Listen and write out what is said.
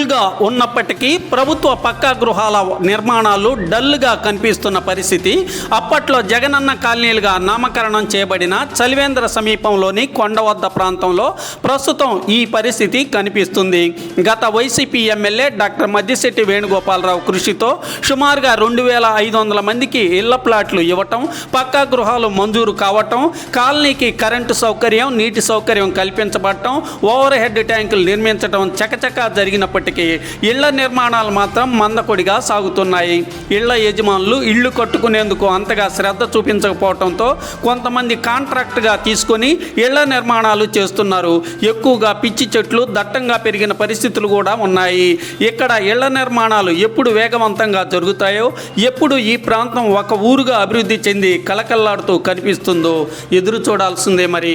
ఫుల్గా ఉన్నప్పటికీ ప్రభుత్వ పక్కా గృహాల నిర్మాణాలు డల్గా కనిపిస్తున్న పరిస్థితి. అప్పట్లో జగనన్న కాలనీలుగా నామకరణం చేయబడిన చలివేంద్ర సమీపంలోని కొండవద్ద ప్రాంతంలో ప్రస్తుతం ఈ పరిస్థితి కనిపిస్తుంది. గత YCP MLA doctor Maddisetti Venugopalarao కృషితో సుమారుగా రెండు వేల ఐదు వందల మందికి ఇళ్ళ ప్లాట్లు ఇవ్వటం పక్కా గృహాలు మంజూరు కావటం కాలనీకి కరెంటు సౌకర్యం నీటి సౌకర్యం కల్పించబడటం ఓవర్ హెడ్ ట్యాంకులు నిర్మించడం చకచకా జరిగినప్పటికీ ఇళ్ళ నిర్మాణాలు మాత్రం మందకొడిగా సాగుతున్నాయి. ఇళ్ళ యజమానులు ఇళ్ళు కట్టుకునేందుకు అంతగా శ్రద్ధ చూపించకపోవడంతో కొంతమంది కాంట్రాక్ట్గా తీసుకొని ఇళ్ళ నిర్మాణాలు చేస్తున్నారు. ఎక్కువగా పిచ్చి చెట్లు దట్టంగా పెరిగిన పరిస్థితులు కూడా ఉన్నాయి. ఇక్కడ ఇళ్ళ నిర్మాణాలు ఎప్పుడు వేగవంతంగా జరుగుతాయో ఎప్పుడు ఈ ప్రాంతం ఒక ఊరుగా అభివృద్ధి చెంది కలకల్లాడుతూ కనిపిస్తుందో ఎదురు చూడాల్సిందే మరి.